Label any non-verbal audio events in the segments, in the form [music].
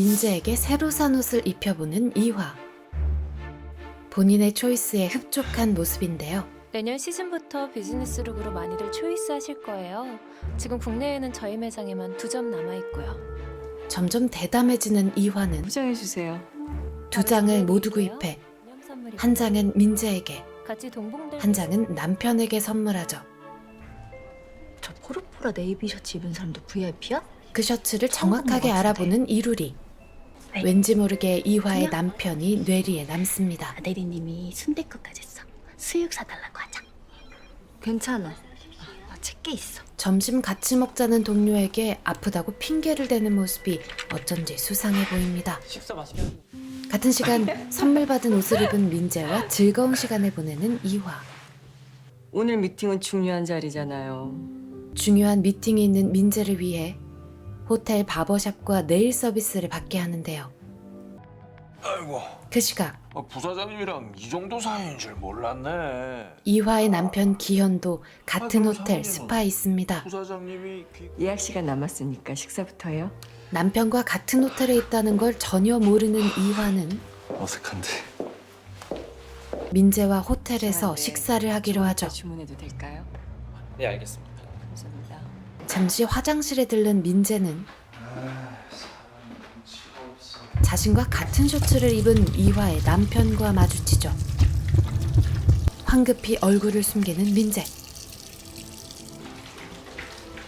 민재에게 새로 산 옷을 입혀보는 이화. 본인의 초이스에 흡족한 모습인데요. 내년 시즌부터 비즈니스룩으로 많이들 초이스 하실 거예요. 지금 국내에는 저희 매장에만 두 점 남아 있고요. 점점 대담해지는 이화는 포장해 주세요. 두 장을 모두 구입해 한 장은 민재에게, 같이 동봉될 한 장은 남편에게 선물하죠. 저 포르포라 네이비 셔츠 입은 사람도 VIP야? 그 셔츠를 정확하게. 알아보는 이루리. 네. 왠지 모르게 이화의 그냥? 남편이 뇌리에 남습니다. 아대리님이 순대국까지 했어. 수육 사달라고 하자. 괜찮아. 나 책게 있어. 점심 같이 먹자는 동료에게 아프다고 핑계를 대는 모습이 어쩐지 수상해 보입니다. 식사 마시면 같은 시간 선물 받은 옷을 입은 민재와 즐거운 시간을 보내는 이화. 오늘 미팅은 중요한 자리잖아요. 중요한 미팅이 있는 민재를 위해 호텔 바버샵과 네일 서비스를 받게 하는데요. 아이고, 그 시각 아, 부사장님이랑 이 정도 사이인 줄 몰랐네. 이화의 남편 기현도 같은 아이고, 호텔 사모님은. 스파에 있습니다. 부사장님이 귀... 예약 시간 남았으니까 식사부터 해요. 남편과 같은 호텔에 있다는 걸 전혀 모르는 이화는 어색한데. 민재와 호텔에서 네. 식사를 하기로 하죠. 주문해도 될까요? 네 알겠습니다. 잠시 화장실에 들른 민재는 자신과 같은 셔츠를 입은 이화의 남편과 마주치죠. 황급히 얼굴을 숨기는 민재.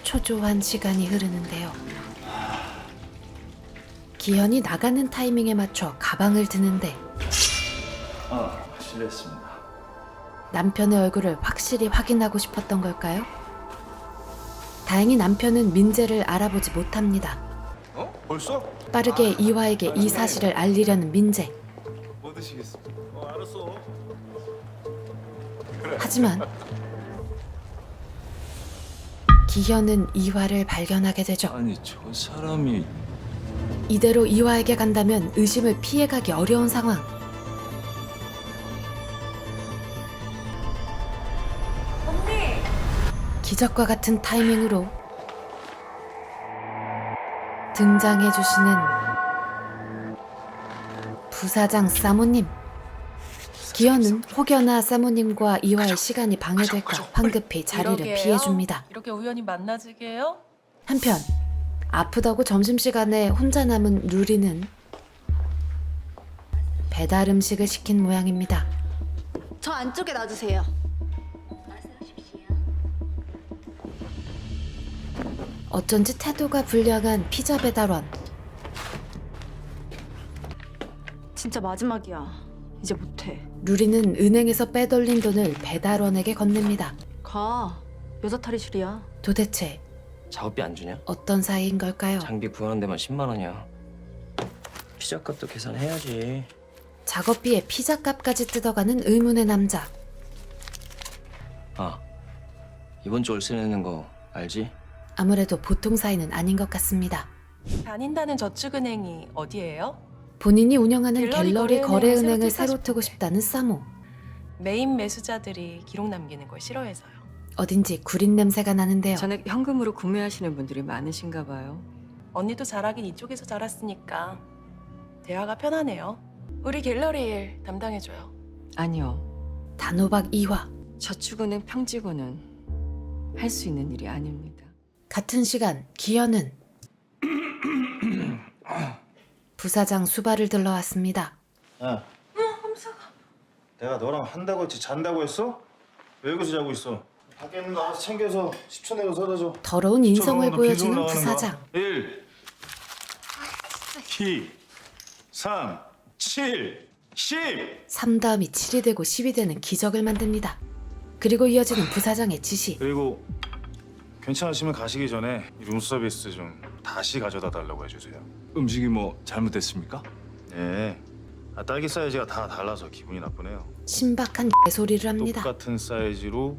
초조한 시간이 흐르는데요. 기현이 나가는 타이밍에 맞춰 가방을 드는데 아, 실례했습니다. 남편의 얼굴을 확실히 확인하고 싶었던 걸까요? 다행히 남편은 민재를 알아보지 못합니다. 어? 벌써? 빠르게 이화에게 이 사실을 알리려는 민재. 뭐 드시겠습니까? 어, 알았어. 하지만 기현은 이화를 발견하게 되죠. 아니, 저 사람이 이대로 이화에게 간다면 의심을 피해가기 어려운 상황. 기적과 같은 타이밍으로 등장해 주시는 부사장 사모님. 기현은 혹여나 사모님과 이화의 시간이 방해될까 황급히 자리를 이러게요? 피해 줍니다. 이렇게 우연히 만나지게 해요? 한편 아프다고 점심시간에 혼자 남은 루리는 배달 음식을 시킨 모양입니다. 저 안쪽에 놔주세요. 어쩐지 태도가 불량한 피자 배달원. 진짜 마지막이야. 이제 못해. 루리는 은행에서 빼돌린 돈을 배달원에게 건넵니다. 가. 여자 탈의실이야. 도대체 작업비 안 주냐? 어떤 사이인 걸까요? 장비 구하는 데만 10만 원이야. 피자 값도 계산해야지. 작업비에 피자 값까지 뜯어가는 의문의 남자. 아 이번 주 월세 내는 거 알지? 아무래도 보통 사이는 아닌 것 같습니다. 다닌다는 저축은행이 어디예요? 본인이 운영하는 갤러리 갤러리 거래은행을 거래은행을 새로 새로 트고 싶다는 사모. 메인 매수자들이 기록 남기는 걸 싫어해서요. 어딘지 구린 냄새가 나는데요. 전에 현금으로 구매하시는 분들이 많으신가 봐요. 언니도 잘하긴 이쪽에서 자랐으니까 대화가 편하네요. 우리 갤러리 일 담당해줘요. 아니요. 단호박 이화. 저축은행 평직원은 할 수 있는 일이 아닙니다. 같은 시간 기현은 부사장 수발을 들러 왔습니다. 야. 내가 너랑 한다고 했지 잔다고 했어? 왜 여기서 자고 있어? 밖에 있는 거 알아서 챙겨서 10초 내로 줘. 더러운 인성을 보여주는 부사장. 거야. 1 2 3 7 10 3 다음이 7이 되고 10이 되는 기적을 만듭니다. 그리고 이어지는 부사장의 지시. 그리고 괜찮으시면 가시기 전에 이 룸서비스 좀 다시 가져다 달라고 해주세요. 음식이 뭐 잘못됐습니까? 네. 아, 딸기 사이즈가 다 달라서 기분이 나쁘네요. 신박한 개소리를 합니다. 똑같은 사이즈로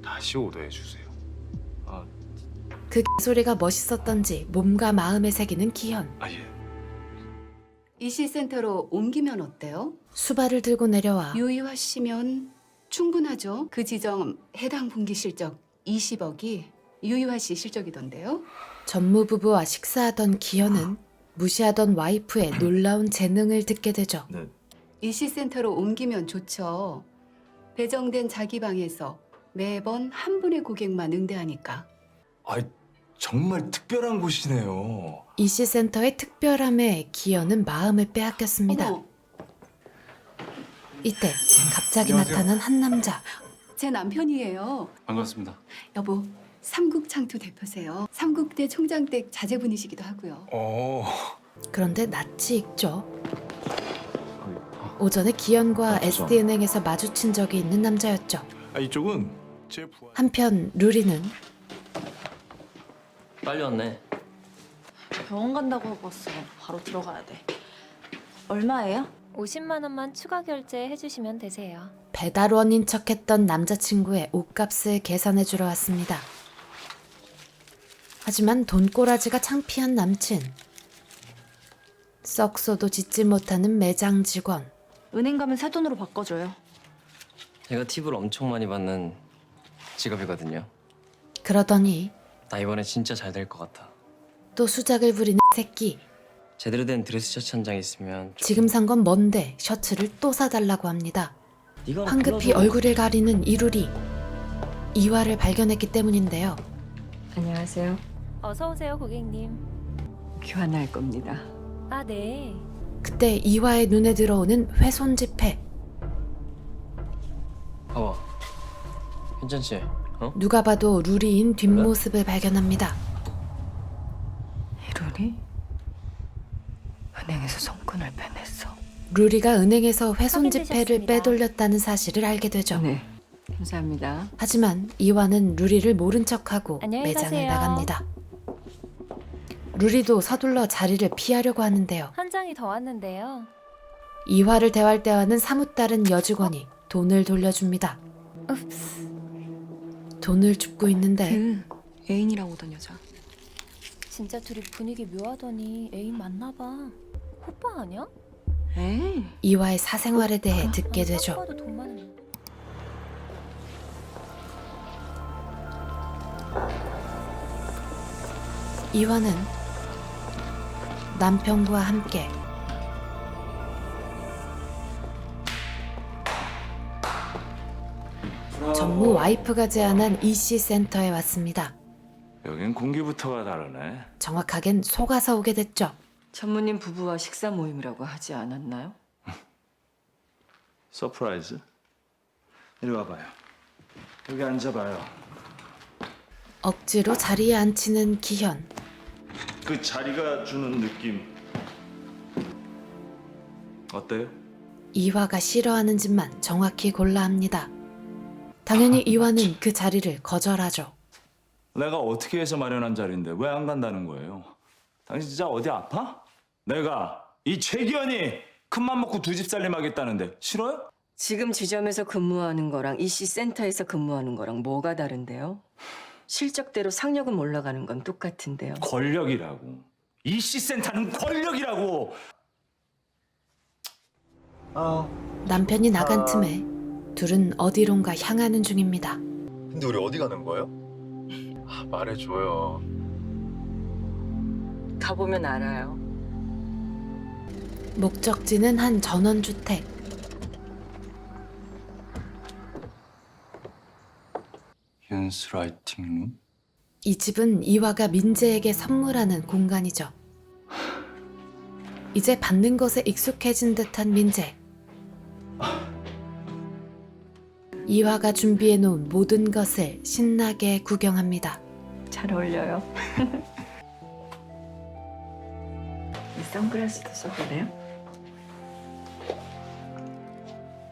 다시 오더해 주세요. 그 개소리가 멋있었던지 몸과 마음에 새기는 기현. 아 예. 이시센터로 옮기면 어때요? 수발을 들고 내려와 씨면 충분하죠. 그 지점 해당 분기 실적 20억이 유이화 씨 실적이던데요. 전무부부와 식사하던 기현은 무시하던 와이프의 놀라운 재능을 듣게 되죠. 네. 이시센터로 옮기면 좋죠. 배정된 자기 방에서 매번 한 분의 고객만 응대하니까. 아, 정말 특별한 곳이네요. 이씨센터의 특별함에 기현은 마음을 빼앗겼습니다. 어머, 이때 갑자기 안녕하세요. 나타난 한 남자. 제 남편이에요. 반갑습니다. 여보, 삼국창투 대표세요. 삼국대 총장 댁 자제분이시기도 하고요. 어. 그런데 낯이 익죠. 오전에 기현과. SD은행에서 마주친 적이 있는 남자였죠. 아, 이쪽은 제 부하. 한편 루리는 빨리 왔네. 병원 간다고 하고 왔어. 바로 들어가야 돼. 얼마예요? 50만 원만 추가 결제해 주시면 되세요. 배달원인 척했던 남자친구의 옷값을 계산해 주러 왔습니다. 하지만 돈꼬라지가 창피한 남친. 썩소도 짓지 못하는 매장 직원. 은행 가면 새 돈으로 바꿔줘요. 제가 팁을 엄청 많이 받는 직업이거든요. 그러더니 나 이번에 진짜 잘 될 것 같아. 또 수작을 부리는 새끼. 제대로 된 드레스 셔츠 한 장 있으면 좀- 지금 산 건 뭔데 셔츠를 또 사달라고 합니다. 네가 황급히 불러서- 얼굴을 가리는 이루리. 이화를 발견했기 때문인데요. 안녕하세요. 어서 오세요, 고객님. 교환할 겁니다. 아, 네. 그때 이화의 눈에 들어오는 훼손 지폐. 봐봐. 괜찮지? 어? 누가 봐도 루리인 뒷모습을 발견합니다. 이론이 은행에서 손권을 빼냈어. 루리가 은행에서 훼손 지폐를 확인되셨습니다. 빼돌렸다는 사실을 알게 되죠. 네. 감사합니다. 하지만 이화는 루리를 모른 척하고 안녕히 매장을 가세요. 나갑니다. 루리도 서둘러 자리를 피하려고 하는데요. 한 장이 더 왔는데요. 이화를 대할 때와는 사뭇 다른 여직원이 돈을 돌려줍니다. 읍스. 돈을 줍고 있는데 그 애인이라고 오던 여자. 진짜 둘이 분위기 묘하더니 애인 맞나 봐. 오빠 아니야? 에이. 이화의 사생활에 대해 듣게 난 되죠. 딱 봐도 돈 많은 이화는 남편과 함께 전무 와이프가 제안한 EC 센터에 왔습니다. 여긴 공기부터가 다르네. 정확하겐 속아서 오게 됐죠. 전무님 부부와 식사 모임이라고 하지 않았나요? [laughs] 서프라이즈. 이리 와봐요. 여기 앉아봐요. 억지로 자리에 앉히는 기현. 그 자리가 주는 느낌. 어때요? 이화가 싫어하는 짓만 정확히 골라 합니다. 당연히 이화는 그 자리를 거절하죠. 내가 어떻게 해서 마련한 자리인데 왜 안 간다는 거예요? 당신 진짜 어디 아파? 내가 이 최기현이 큰맘 먹고 두 집 살림하겠다는데 싫어요? 지금 지점에서 근무하는 거랑 이 씨 센터에서 근무하는 거랑 뭐가 다른데요? 실적대로 상여금 올라가는 건 똑같은데요. 권력이라고. 이씨 센터는 권력이라고. 아 남편이 나간 틈에 둘은 어디론가 향하는 중입니다. 근데 우리 어디 가는 거예요? 아, 말해줘요. 가보면 알아요. 목적지는 한 전원주택. 윤스 라이팅 룸? 이 집은 이화가 민재에게 선물하는 공간이죠. 이제 받는 것에 익숙해진 듯한 민재. 이화가 준비해 놓은 모든 것을 신나게 구경합니다. 잘 어울려요. [laughs] 이 선글라스도 써보래요?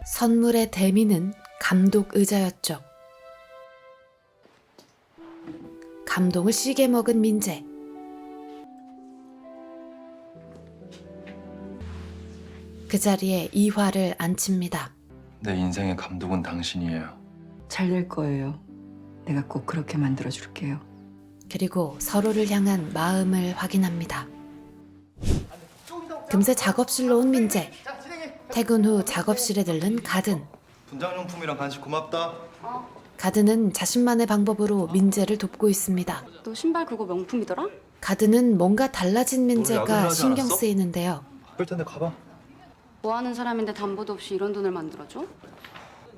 선물의 대미는 감독 의자였죠. 감동을 시게 먹은 민재. 그 자리에 이화를 앉힙니다. 내 인생의 감독은 당신이에요. 잘 될 거예요. 내가 꼭 그렇게 만들어 줄게요. 그리고 서로를 향한 마음을 확인합니다. 금세 작업실로 온 민재. 퇴근 후 작업실에 들른 가든. 분장용품이랑 간식 고맙다. 가든은 자신만의 방법으로 민재를 돕고 있습니다. 너 신발 그거 명품이더라? 가드는 뭔가 달라진 민재가 하지 신경 않았어? 쓰이는데요. 그럴 텐데 가봐. 뭐 하는 사람인데 담보도 없이 이런 돈을 만들어줘?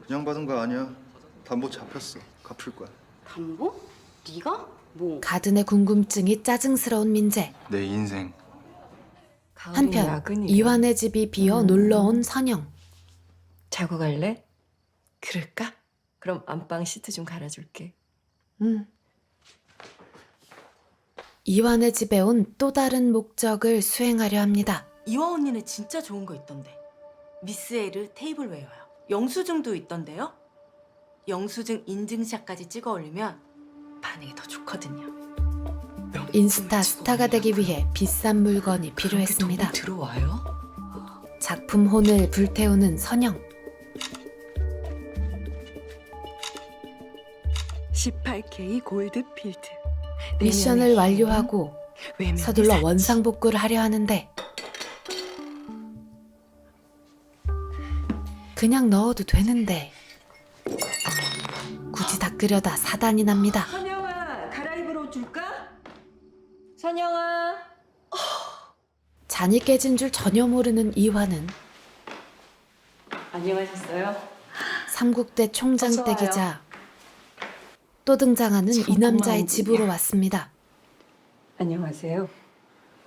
그냥 받은 거 아니야. 담보 잡혔어. 갚을 거야. 담보? 네가? 뭐? 가든의 궁금증이 짜증스러운 민재. 내 인생. 한편. 이완의 집이 비어 음. 놀러온 선영. 자고 갈래? 그럴까? 그럼 안방 시트 좀 갈아줄게. 음. 이완의 집에 온 또 다른 목적을 수행하려 합니다. 이화 언니네 진짜 좋은 거 있던데. 미스 에르 테이블웨어요. 영수증도 있던데요. 영수증 인증샷까지 찍어 올리면 반응이 더 좋거든요. 인스타 스타가 되기 위해 비싼 물건이 필요했습니다. 들어와요? 작품 혼을 불태우는 선영. 18K 골드 필드. 미션을 완료하고 서둘러 원상 복구를 하려 하는데 그냥 넣어도 되는데 굳이 닦으려다 사단이 납니다. 선영아, 갈아입을 옷 줄까? 선영아. 잔이 깨진 줄 전혀 모르는 이화는 안녕하셨어요? 삼국대 총장 어서 와요. 댁이자 또 등장하는 이 남자의. 집으로 왔습니다. 안녕하세요.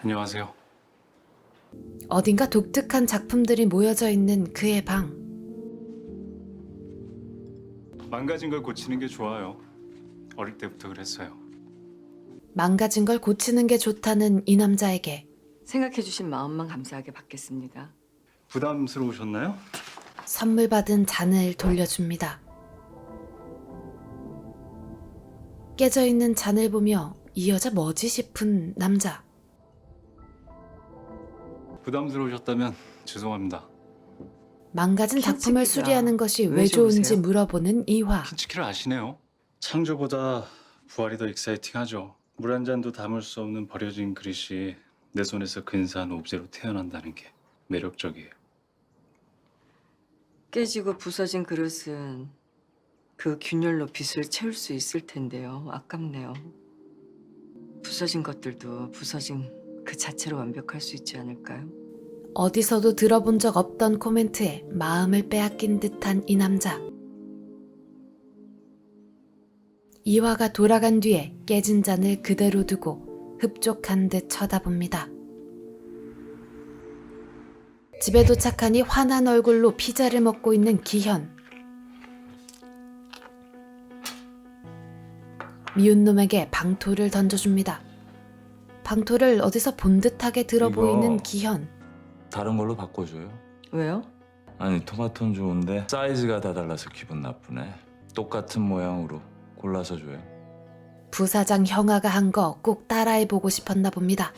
안녕하세요. 어딘가 독특한 작품들이 모여져 있는 그의 방. 망가진 걸 고치는 게 좋아요. 어릴 때부터 그랬어요. 망가진 걸 고치는 게 좋다는 이 남자에게 생각해주신 마음만 감사하게 받겠습니다. 부담스러우셨나요? 선물 받은 잔을 돌려줍니다. 깨져 있는 잔을 보며 이 여자 뭐지 싶은 남자. 부담스러우셨다면 죄송합니다. 망가진 작품을 핀치키가 수리하는 것이 왜왜 좋은지 좋으세요? 물어보는 이화. 핀치키를 아시네요. 창조보다 부활이 더 익사이팅하죠. 물 한 잔도 담을 수 없는 버려진 그릇이 내 손에서 근사한 오브제로 태어난다는 게 매력적이에요. 깨지고 부서진 그릇은 그 균열로 빛을 채울 수 있을 텐데요. 아깝네요. 부서진 것들도 부서진 그 자체로 완벽할 수 있지 않을까요? 어디서도 들어본 적 없던 코멘트에 마음을 빼앗긴 듯한 이 남자. 이화가 돌아간 뒤에 깨진 잔을 그대로 두고 흡족한 듯 쳐다봅니다. 집에 도착하니 환한 얼굴로 피자를 먹고 있는 기현. 미운 놈에게 방토를 던져줍니다. 방토를 어디서 본 듯하게 들어 이거- 보이는 기현. 다른 걸로 바꿔줘요. 왜요? 아니 토마토는 좋은데 사이즈가 다 달라서 기분 나쁘네. 똑같은 모양으로 골라서 줘요. 부사장 형아가 한 거 꼭 따라해 보고 싶었나 봅니다.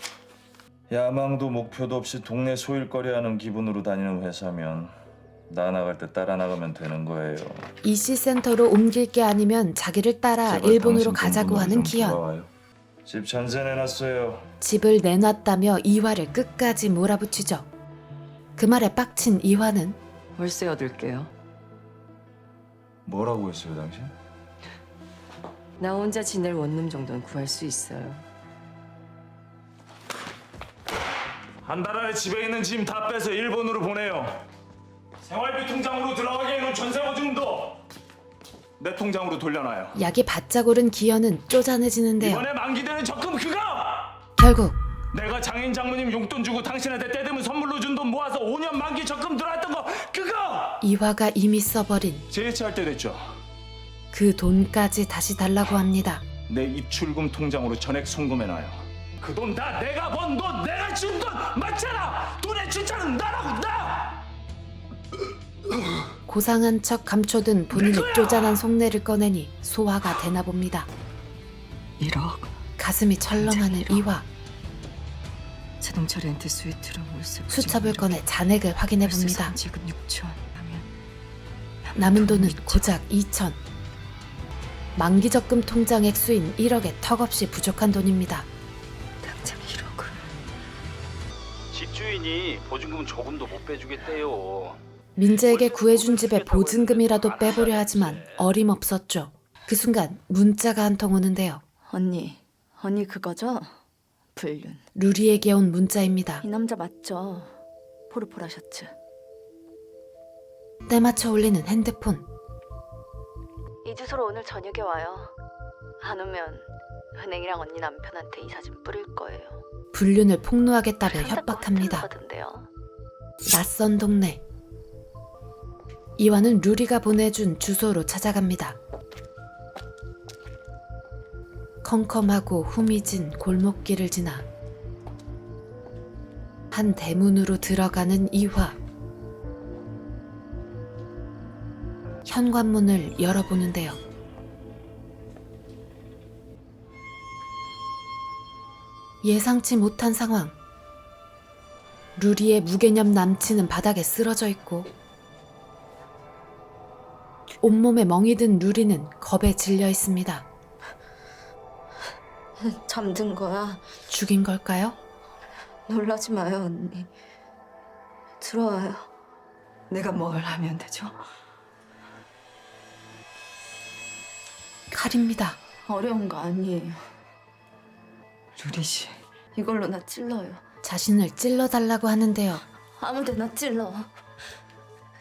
야망도 목표도 없이 동네 소일거리 하는 기분으로 다니는 회사면 나 나갈 때 따라 나가면 되는 거예요. 이씨 센터로 옮길 게 아니면 자기를 따라 제발 일본으로 당신 가자고 하는 좀 기현. 돌아와요. 집 전세 내놨어요. 집을 내놨다며 이화를 끝까지 몰아붙이죠. 그 말에 빡친 이화는 월세 얻을게요. 뭐라고 했어요 당신? 나 혼자 지낼 원룸 정도는 구할 수 있어요. 한 달 안에 집에 있는 짐 다 빼서 일본으로 보내요. 생활비 통장으로 들어가게 해놓은 전세 보증도 내 통장으로 돌려놔요. 약이 바짝 오른 기현은 쪼잔해지는데요. 이번에 만기되는 적금 그거! 결국 내가 장인 장모님 용돈 주고 당신한테 때 되면 선물로 준 돈 모아서 5년 만기 적금 들어왔던 거 그거! 이화가 이미 써버린 재해체할 때 됐죠. 그 돈까지 다시 달라고 합니다. 내 입출금 통장으로 전액 송금해놔요. 그 돈 다 내가 번 돈, 내가 준 돈 맞잖아. 돈의 주자는 나라고 나. 고상한 척 감춰둔 본인의 쪼잔한 속내를 꺼내니 소화가 되나 봅니다. 1억. 가슴이 철렁하는 이화. 자동차 렌트 스위트로 월세 수첩을 꺼내 잔액을 확인해 봅니다. 지금 6천 하면 남은 돈은 고작 2천. 만기 적금 통장 액수인 1억에 턱없이 부족한 돈입니다. 당장 1억을. 집주인이 보증금 조금도 못 빼주겠대요. 민재에게 구해준 집에 보증금이라도 빼보려 하지만 어림없었죠. 그 순간 문자가 한 통 오는데요. 언니, 언니 그거죠? 불륜. 루리에게 온 문자입니다. 이 남자 맞죠? 포르포라 셔츠. 때맞춰 울리는 핸드폰. 이 주소로 오늘 저녁에 와요. 안 오면 은행이랑 언니 남편한테 이 사진 뿌릴 거예요. 불륜을 폭로하겠다며 협박합니다. 낯선 동네. 이화는 루리가 보내준 주소로 찾아갑니다. 컴컴하고 후미진 골목길을 지나 한 대문으로 들어가는 이화. 현관문을 열어보는데요. 예상치 못한 상황. 루리의 무개념 남친은 바닥에 쓰러져 있고 온몸에 멍이 든 루리는 겁에 질려 있습니다. [laughs] 잠든 거야. 죽인 걸까요? 놀라지 마요, 언니. 들어와요. 내가 뭘 하면 되죠? 칼입니다. 어려운 거 아니에요. 루리 씨. 이걸로 나 찔러요. 자신을 찔러달라고 하는데요. 아무데나 찔러.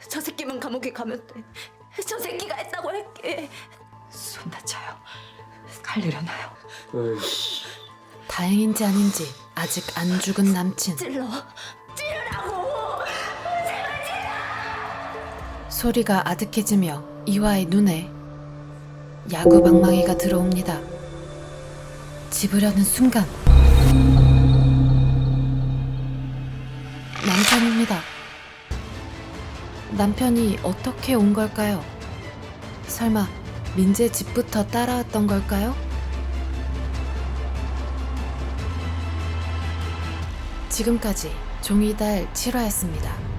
저 새끼만 감옥에 가면 돼. 저 새끼가 했다고 할게. 손 다쳐요. 칼 내려놔요. 다행인지 아닌지 아직 안 죽은 남친. 찔러. 소리가 아득해지며 이화의 눈에 야구 방망이가 들어옵니다. 집으려는 순간 남편입니다. 남편이 어떻게 온 걸까요? 설마 민재 집부터 따라왔던 걸까요? 지금까지 종이달 7화였습니다.